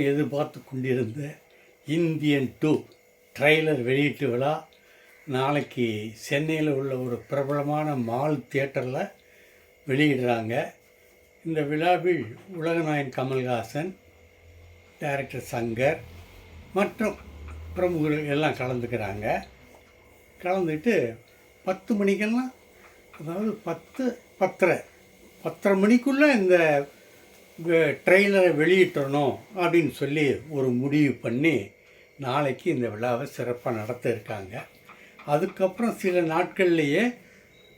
எதிர்பார்த்து கொண்டிருந்த Indian two trailer வெளியீட்டு விழா நாளைக்கு சென்னையில் உள்ள ஒரு பிரபலமான மால் தியேட்டரில் வெளியிடுறாங்க. இந்த விழாவில் உலகநாயன் கமல்ஹாசன் டைரக்டர் சங்கர் மற்றும் பிரமுகர்கள் எல்லாம் கலந்துக்கிறாங்க. கலந்துட்டு பத்து மணிக்கெல்லாம் அதாவது பத்து பத்தரை பத்தரை மணிக்குள்ளே இந்த ட்ரெய்லரை வெளியிட்டணும் அப்படின்னு சொல்லி ஒரு முடிவு பண்ணி நாளைக்கு இந்த விழாவை சிறப்பாக நடத்த இருக்காங்க. அதுக்கப்புறம் சில நாட்கள்லேயே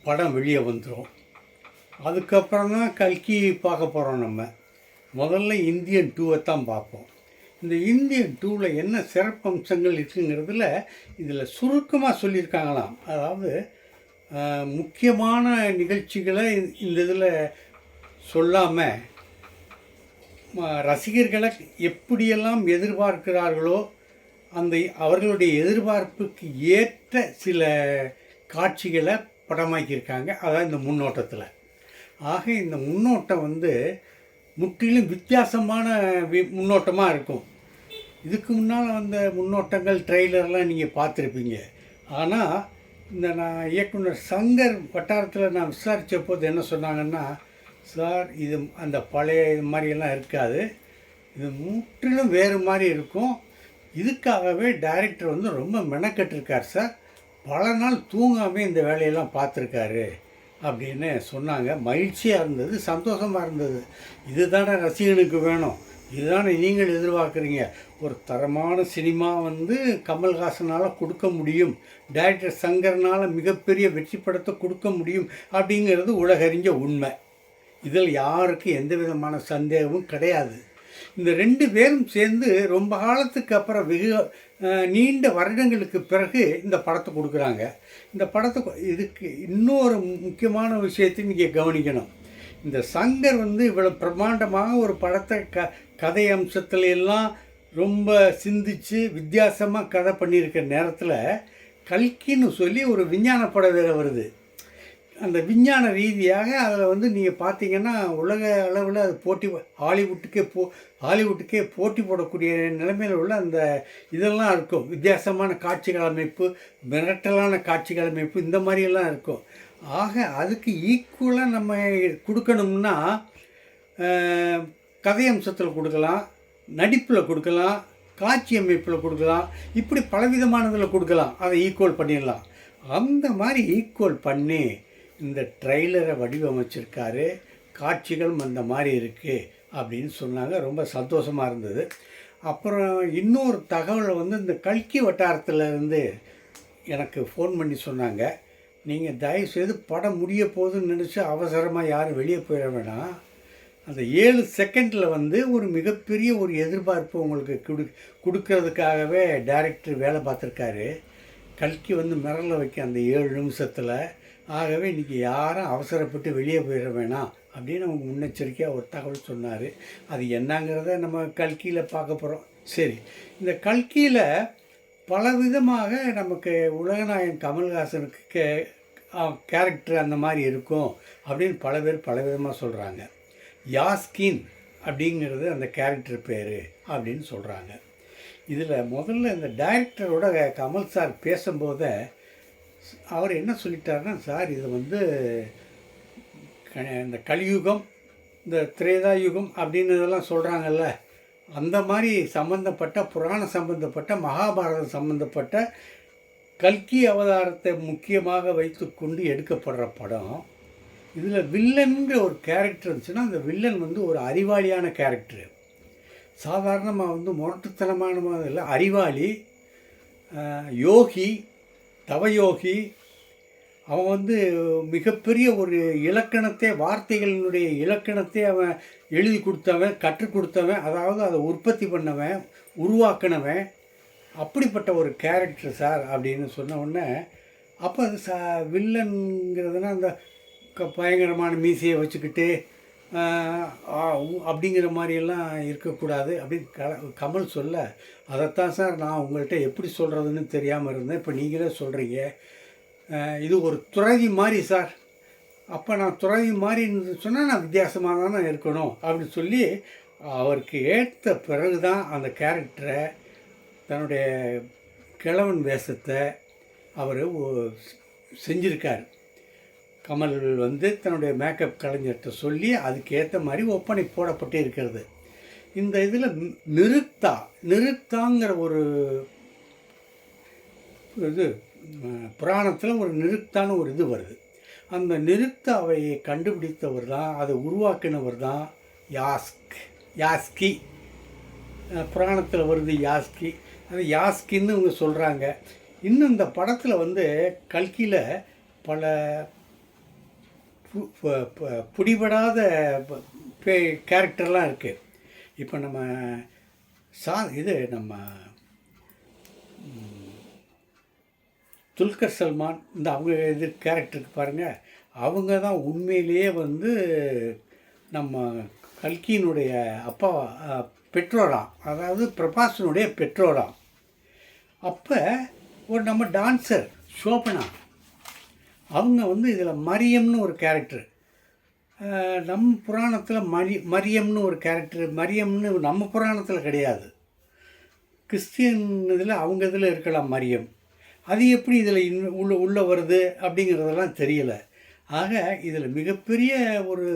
படம் வெளியே வந்துடும் அதுக்கப்புறம் தான் கல்கி பார்க்க போகிறோம் நம்ம. முதல்ல இந்தியன் டூவை தான் பார்ப்போம். இந்த இந்தியன் டூவில் என்ன சிறப்பம்சங்கள் இருக்குங்கிறதுல இதில் சுருக்கமாக சொல்லியிருக்காங்களாம். அதாவது முக்கியமான நிகழ்ச்சிகளை இந்த இதில் சொல்லாமல் ரசிகர்களை எப்படியெல்லாம் எதிர்பார்க்கிறார்களோ அந்த அவர்களுடைய எதிர்பார்ப்புக்கு ஏற்ற சில காட்சிகளை படமாக்கியிருக்காங்க. அதான் இந்த முன்னோட்டத்தில். ஆக இந்த முன்னோட்டம் வந்து முற்றிலும் வித்தியாசமான வி முன்னோட்டமாக இருக்கும். இதுக்கு முன்னால் வந்த முன்னோட்டங்கள் ட்ரெய்லர்லாம் நீங்கள் பார்த்துருப்பீங்க. ஆனால் இந்த நான் இயக்குனர் சங்கர் வட்டாரத்தில் நான் விசாரித்த போது என்ன சொன்னாங்கன்னா சார் இது அந்த பழைய இது மாதிரியெல்லாம் இருக்காது. இது முற்றிலும் வேறு மாதிரி இருக்கும். இதுக்காகவே டைரக்டர் வந்து ரொம்ப மெனக்கெட்டிருக்கார் சார். பல நாள் தூங்காமே இந்த வேலையெல்லாம் பார்த்துருக்காரு அப்படின்னு சொன்னாங்க. மகிழ்ச்சியாக இருந்தது சந்தோஷமாக இருந்தது. இதுதானே ரசிகனுக்கு வேணும். இதுதானே நீங்கள் எதிர்பார்க்குறீங்க. ஒரு தரமான சினிமா வந்து கமல்ஹாசனால் கொடுக்க முடியும். டைரக்டர் சங்கர்னால் மிகப்பெரிய வெற்றி படத்தை கொடுக்க முடியும் அப்படிங்கிறது உலகறிஞ்ச உண்மை. இதில் யாருக்கும் எந்த விதமான சந்தேகமும் கிடையாது. இந்த ரெண்டு பேரும் சேர்ந்து ரொம்ப காலத்துக்கு அப்புறம் வெகு நீண்ட வருடங்களுக்கு பிறகு இந்த படத்தை கொடுக்குறாங்க. இந்த படத்தை இதுக்கு இன்னொரு முக்கியமான விஷயத்தையும் நீங்கள் கவனிக்கணும். இந்த சங்கர் வந்து இவ்வளோ பிரம்மாண்டமாக ஒரு படத்தை க கதை அம்சத்துல எல்லாம் ரொம்ப சிந்திச்சு வித்தியாசமாக கதை பண்ணியிருக்க நேரத்தில் கல்கின்னு சொல்லி ஒரு விஞ்ஞான படம் வேறு வருது. அந்த விஞ்ஞான ரீதியாக அதில் வந்து நீங்கள் பார்த்தீங்கன்னா உலக அளவில் அது போட்டி ஹாலிவுட்டுக்கே போ ஹாலிவுட்டுக்கே போட்டி போடக்கூடிய நிலைமையில் உள்ள அந்த இதெல்லாம் இருக்கும். வித்தியாசமான காட்சிகள் அமைப்பு மிரட்டலான காட்சிகள் அமைப்பு இந்த மாதிரியெல்லாம் இருக்கும். ஆக அதுக்கு ஈக்குவலாக நம்ம கொடுக்கணும்னா கதை அம்சத்தில் கொடுக்கலாம் நடிப்பில் கொடுக்கலாம் காட்சி அமைப்பில் கொடுக்கலாம் இப்படி பலவிதமானதில் கொடுக்கலாம். அதை ஈக்குவல் பண்ணிடலாம். அந்த மாதிரி ஈக்குவல் பண்ணி இந்த ட்ரெய்லரை வடிவமைச்சிருக்காரு காட்சிகளும் அந்த மாதிரி இருக்குது அப்படின்னு சொன்னாங்க. ரொம்ப சந்தோஷமாக இருந்தது. அப்புறம் இன்னொரு தகவலை வந்து இந்த கல்கி வட்டாரத்தில் இருந்து எனக்கு ஃபோன் பண்ணி சொன்னாங்க. நீங்கள் தயவுசெய்து படம் முடிய போதுன்னு நினச்சி அவசரமாக யாரும் வெளியே போயிட வேணாம். அந்த ஏழு செகண்டில் வந்து ஒரு மிகப்பெரிய ஒரு எதிர்பார்ப்பு உங்களுக்கு கொடு கொடுக்கறதுக்காகவே டைரக்டர் வேலை பார்த்துருக்காரு. கல்கி வந்து மிரள வைக்க அந்த ஏழு நிமிஷத்தில் ஆகவே இன்றைக்கி யாரும் அவசரப்பட்டு வெளியே போயிட வேணாம் அப்படின்னு அவங்க முன்னெச்சரிக்கையாக ஒரு தகவல் சொன்னார். அது என்னங்கிறத நம்ம கல்கியில் பார்க்க போகிறோம் சரி இந்த கல்கியில் பல விதமாக நமக்கு உலகநாயகன் கமல்ஹாசனுக்கு கே கேரக்டர் அந்த மாதிரி இருக்கும் அப்படின்னு பல பேர் பலவிதமாக சொல்கிறாங்க யாஸ்கின் அப்படிங்கிறது அந்த கேரக்டர் பேர் அப்படின்னு சொல்கிறாங்க இதில் முதல்ல இந்த டைரக்டரோட கமல் சார் பேசும்போது அவர் என்ன சொல்லிட்டாருன்னா சார் இது வந்து க- இந்த கலியுகம் இந்த திரேதா யுகம் அப்படின்னு இதெல்லாம் சொல்கிறாங்கல்ல அந்த மாதிரி சம்பந்தப்பட்ட புராண சம்பந்தப்பட்ட மகாபாரதம் சம்பந்தப்பட்ட கல்கி அவதாரத்தை முக்கியமாக வைத்துக்கொண்டு எடுக்கப்படுற படம் இதில் வில்லன்கிற ஒரு கேரக்டர் இருந்துச்சுன்னா அந்த வில்லன் வந்து ஒரு அறிவாளியான கேரக்டர் சாதாரணமாக வந்து முரட்டுத்தனமான இல்லை அறிவாளி யோகி தவயோகி அவன் வந்து மிகப்பெரிய ஒரு இலக்கணத்தை வார்த்தைகளினுடைய இலக்கணத்தை அவன் எழுதி கொடுத்தவன் கற்றுக் கொடுத்தவன் அதாவது அதை உற்பத்தி பண்ணவன் உருவாக்கினவன் அப்படிப்பட்ட ஒரு கேரக்டர் சார் அப்படின்னு சொன்ன உடனே அப்போ அது ச வில்லன்கிறதுனா அந்த க- பயங்கரமான மீசையை வச்சுக்கிட்டு அப்படிங்கிற மாதிரியெல்லாம் இருக்கக்கூடாது. அப்படின்னு க கமல் சொல்ல அதைத்தான் சார் நான் உங்கள்கிட்ட எப்படி சொல்கிறதுன்னு தெரியாமல் இருந்தேன். இப்போ நீங்களே சொல்கிறீங்க இது ஒரு துறவி மாதிரி சார். அப்போ நான் துறவி மாதிரின்னு சொன்னால் நான் வித்தியாசமாக தானே இருக்கணும். அப்படின்னு சொல்லி அவருக்கு ஏற்ற பிறகு தான் அந்த கேரக்டரை தன்னுடைய கிழவன் வேஷத்தை அவர் செஞ்சிருக்கார். கமல் வந்து தன்னுடைய மேக்கப் கலைஞர்கிட்ட சொல்லி அதுக்கேற்ற மாதிரி ஒப்பனை போடப்பட்டு இருக்கிறது. இந்த இதில் நிறுத்தா நிறுத்தாங்கிற ஒரு இது புராணத்தில் ஒரு நிறுத்தான ஒரு இது வருது. அந்த நிறுத்தாவை கண்டுபிடித்தவர் தான் அதை உருவாக்கினவர் தான் யாஸ்க். யாஸ்கி புராணத்தில் வருது யாஸ்கி. அது யாஸ்கின்னு இவங்க சொல்கிறாங்க இன்னும் இந்த படத்தில் வந்து கல்கியில் பல பிடிபடாத பே- கேரக்டர்லாம் இருக்குது இப்போ நம்ம சா இது நம்ம துல்கர் சல்மான் இந்த அவங்க இது கேரக்டருக்கு பாருங்கள் அவங்க தான் உண்மையிலேயே வந்து நம்ம கல்கியினுடைய அப்பா பெற்றோராம் அதாவது பிரபாசனுடைய பெற்றோராம் அப்போ ஒரு நம்ம டான்ஸர் சோபனா அவங்க வந்து இதில் மரியம்னு ஒரு கேரக்டர் நம் புராணத்தில் மரி மரியம்னு ஒரு கேரக்டர் மரியம்னு நம்ம புராணத்தில் கிடையாது. கிறிஸ்டியன் இதில் அவங்க இதில் இருக்கலாம் மரியம். அது எப்படி இதில் இன்னும் உள்ள உள்ளே வருது அப்படிங்கிறதெல்லாம் தெரியலை. ஆக இதில் மிகப்பெரிய ஒரு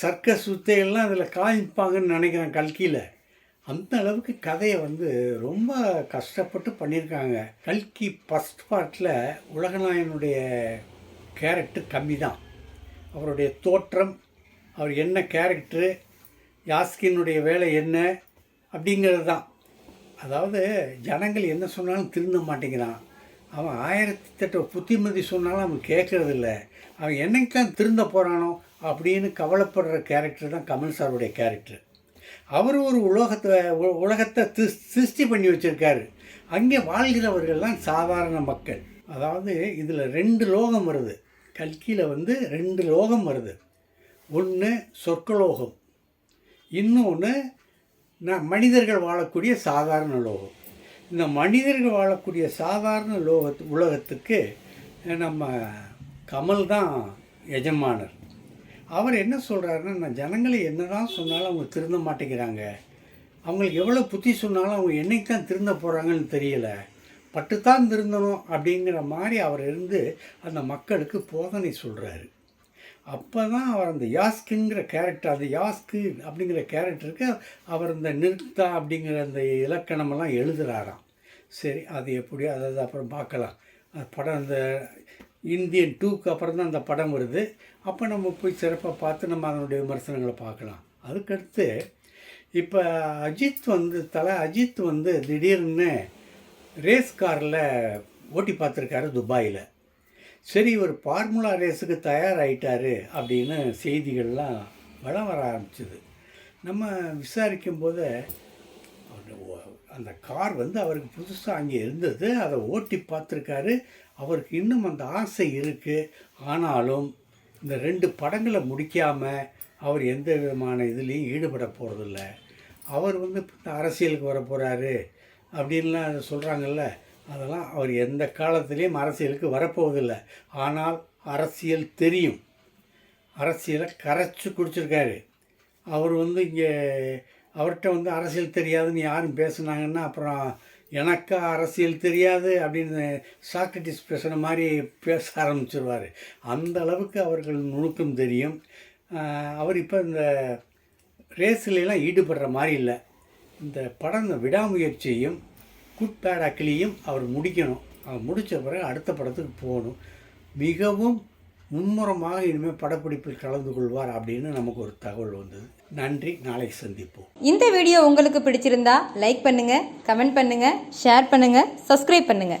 சர்க்கஸ் சுத்தையெல்லாம் அதில் காய்ப்பாங்கன்னு நினைக்கிறேன் கல்கியில் அந்த அளவுக்கு கதையை வந்து ரொம்ப கஷ்டப்பட்டு பண்ணியிருக்காங்க. கல்கி ஃபஸ்ட் பார்ட்டில் உலகநாயனுடைய கேரக்டர் கம்மி தான் அவருடைய தோற்றம் அவர் என்ன கேரக்டரு யாஸ்கினுடைய வேலை என்ன அப்படிங்கிறது தான் அதாவது ஜனங்கள் என்ன சொன்னாலும் திருந்த மாட்டேங்கிறான். அவன் ஆயிரத்தி தட்ட புத்திமதி சொன்னாலும் அவன் கேட்கறது இல்லை அவன் என்னைக்கு தான் திருந்த போகிறானோ அப்படின்னு கவலைப்படுற கேரக்டர் தான் கமல் சாருடைய கேரக்டர் அவர் ஒரு உலகத்தை உலகத்தை திஸ் சிருஷ்டி பண்ணி வச்சுருக்காரு. அங்கே வாழ்கிறவர்கள்லாம் சாதாரண மக்கள். அதாவது இதில் ரெண்டு லோகம் வருது. கல்கியில் வந்து ரெண்டு லோகம் வருது. ஒன்று சொர்க்கலோகம். இன்னொன்று நான் மனிதர்கள் வாழக்கூடிய சாதாரண லோகம். இந்த மனிதர்கள் வாழக்கூடிய சாதாரண லோகத்து உலகத்துக்கு நம்ம கமல் தான் எஜமானர். அவர் என்ன சொல்கிறாருன்னா நான் ஜனங்களை என்ன தான் சொன்னாலும் அவங்க திருந்த மாட்டேங்கிறாங்க. அவங்களுக்கு எவ்வளோ புத்தி சொன்னாலும் அவங்க என்னைக்கு தான் திருந்த போகிறாங்கன்னு தெரியலை. பட்டுத்தான் திருந்தணும் அப்படிங்கிற மாதிரி அவர் இருந்து அந்த மக்களுக்கு போதனை சொல்கிறாரு அப்போ தான் அவர் அந்த யாஸ்கிங்கிற கேரக்டர் அந்த யாஸ்கு அப்படிங்கிற கேரக்டருக்கு அவர் இந்த நிறுத்தா அப்படிங்கிற அந்த இலக்கணமெல்லாம் எழுதுகிறாராம் சரி அது எப்படியோ அதாவது அப்புறம் பார்க்கலாம். படம் அந்த இந்தியன் டூக்கு அப்புறம் தான் அந்த படம் வருது. அப்போ நம்ம போய் சிறப்பாக பார்த்து நம்ம அதனுடைய விமர்சனங்களை பார்க்கலாம். அதுக்கடுத்து இப்போ அஜித் வந்து தலை அஜித் வந்து திடீர்னு ரேஸ் காரில் ஓட்டி பார்த்துருக்காரு துபாயில். சரி இவர் ஃபார்முலா ரேஸுக்கு தயாராகிட்டாரு அப்படின்னு செய்திகள்லாம் வளம் வர ஆரம்பிச்சிது. நம்ம விசாரிக்கும் போது அந்த கார் வந்து அவருக்கு புதுசாக அங்கே இருந்தது. அதை ஓட்டி பார்த்துருக்காரு. அவருக்கு இன்னும் அந்த ஆசை இருக்குது ஆனாலும் இந்த ரெண்டு படங்களை முடிக்காமல் அவர் எந்த விதமான இதுலேயும் ஈடுபட போகிறதில்ல அவர் வந்து இந்த அரசியலுக்கு வர போகிறாரு அப்படின்லாம் சொல்கிறாங்கல்ல அதெல்லாம் அவர் எந்த காலத்துலேயும் அரசியலுக்கு வரப்போவதில்லை. ஆனால் அரசியல் தெரியும். அரசியலை கரைச்சி குடிச்சிருக்காரு. அவர் வந்து இங்கே அவர்கிட்ட வந்து அரசியல் தெரியாதுன்னு யாரும் பேசுனாங்கன்னா அப்புறம் எனக்கா அரசியல் தெரியாது அப்படின்னு சாக்ரட்டிஸ் பேசுகிற மாதிரி பேச ஆரம்பிச்சிருவார். அந்த அளவுக்கு அவர்கள் நுணுக்கம் தெரியும். அவர் இப்போ இந்த ரேஸ்லாம் ஈடுபடுற மாதிரி இல்லை. இந்த படம் இந்த விடாமுயற்சியையும் குட் பேட் அக்கிலியும் அவர் முடிக்கணும். அவர் முடித்த பிறகு அடுத்த படத்துக்கு போகணும். மிகவும் மும்முரமாக இனிமேல் படப்பிடிப்பில் கலந்து கொள்வார் அப்படின்னு நமக்கு ஒரு தகவல் வந்தது. நன்றி. நாளை சந்திப்போம். இந்த வீடியோ உங்களுக்கு பிடிச்சிருந்தா லைக் பண்ணுங்க கமெண்ட் பண்ணுங்க ஷேர் பண்ணுங்க சப்ஸ்கிரைப் பண்ணுங்க.